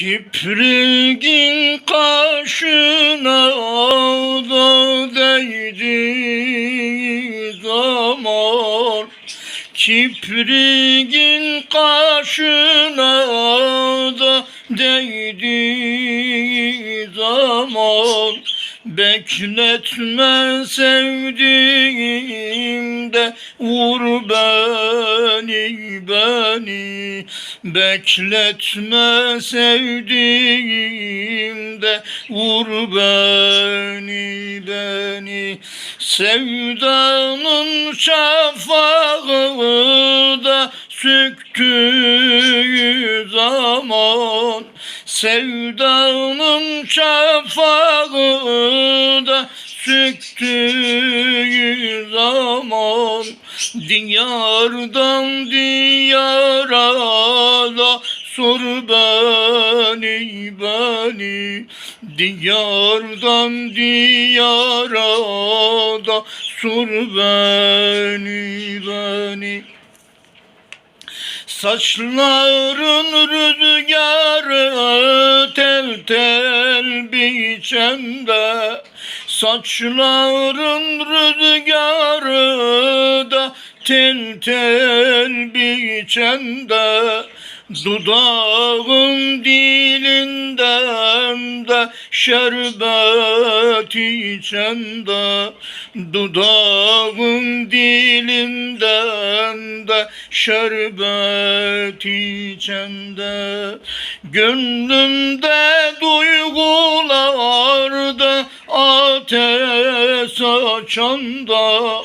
Kiprigin kaşına da değdi zaman Kiprigin kaşına da değdi zaman Bekletme sevdiğimde vur beni beni Bekletme sevdiğimde vur beni beni. Sevdanın şafağı da söktüğü zaman Sevdanın şafağı da söktüğü zaman Diyardan diyara da sor beni beni. Diyardan diyara da sor beni beni. Saçların rüzgarı tel tel biçende Saçların rüzgarı tel tel biçende Dudağın dilinden de şerbet içende Dudağın dilinden de şerbet içende. Gönlümde duygularda ateş saçanda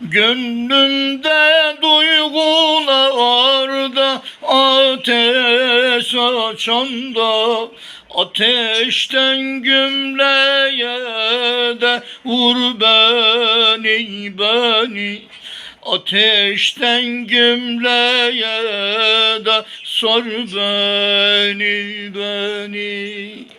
Gönlümde duygularda ateş açanda Ateşten gümleye de vur beni beni. Ateşten gümleye de sor beni beni